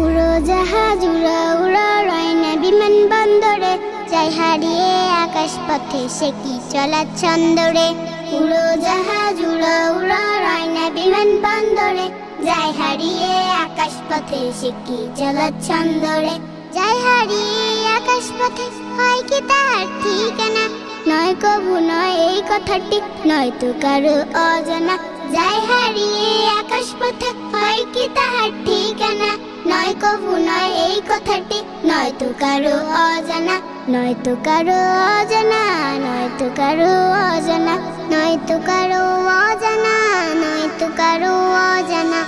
উড়োজাহাজ উড়ো উড়ো রয়না বিমান বন্দরে। যাই হারিয়ে আকাশ পথে সে কি চলার ছন্দরে? উড়োজাহাজ উড়ো উড়ো রয়না বিমান বন্দরে। যাই হারিয়ে আকাশ পথে সে কি চলার ছন্দরে যাই হারিয়ে আকাশ পথে হয় কি তার ঠিকানা? নয় কবু, নয় এই কথাটি, নয় তো কারও অজানা। যাই হারিয়ে আকাশ পথে হয় কি তাহার ঠিকানা? নয় কবু, নয় এই কথাটি, নয় তো কারও অজানা। নয় তো কারও অজানা, নয় তো কারও অজানা। নয় তো কারও অজানা। তো কারও অজানা?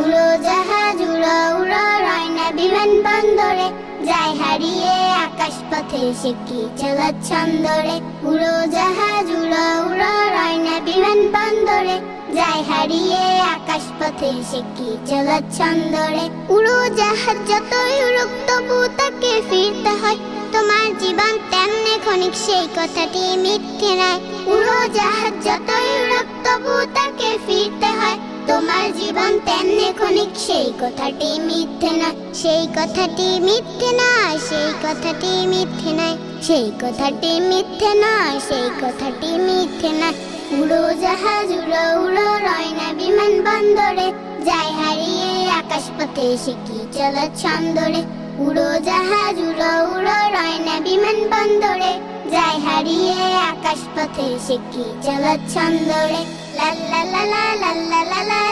উড়ো জাহাজ, উড়ো উড়ো রয়না, বিমান বন্দরে। যায় হারিয়ে আকাশ পথে সে কি চলার ছন্দরে উড়ো জাহাজ, উড়ো উড়ো রয়না, বিমান বন্দরে। যায় হারিয়ে আকাশ পথে সে কি চলার ছন্দরে উড়ো জাহাজ যতই উড়ুক, তবু তাকে ফিরতে হয়। তোমার জীবন তেমনি ক্ষণিক, সেই কথাটি মিথ্যে নয়। উড়ো জাহাজ যতই উড়ুক, তবু তাকে আমার জীবন তেমনি ক্ষণিক, সেই কথাটি মিথ্যে না, সেই কথাটি মিথ্যে না, সেই কথাটি মিথ্যে নাই সেই কথাটি মিথ্যে না, সেই কথাটি মিথ্যে না। উড়ো জাহাজ, উড়ো উড়ো, রয়না বিমান বন্দরে, যাই হারিয়ে আকাশ পথে সে কি চলা ছন্দরে উড়ো জাহাজ, উড়ো উড়ো, রয়না বিমান বন্দরে, যাই হারিয়ে আকাশ পথে সে কি চলা ছন্দরে লাল লাল লাল লাল লাল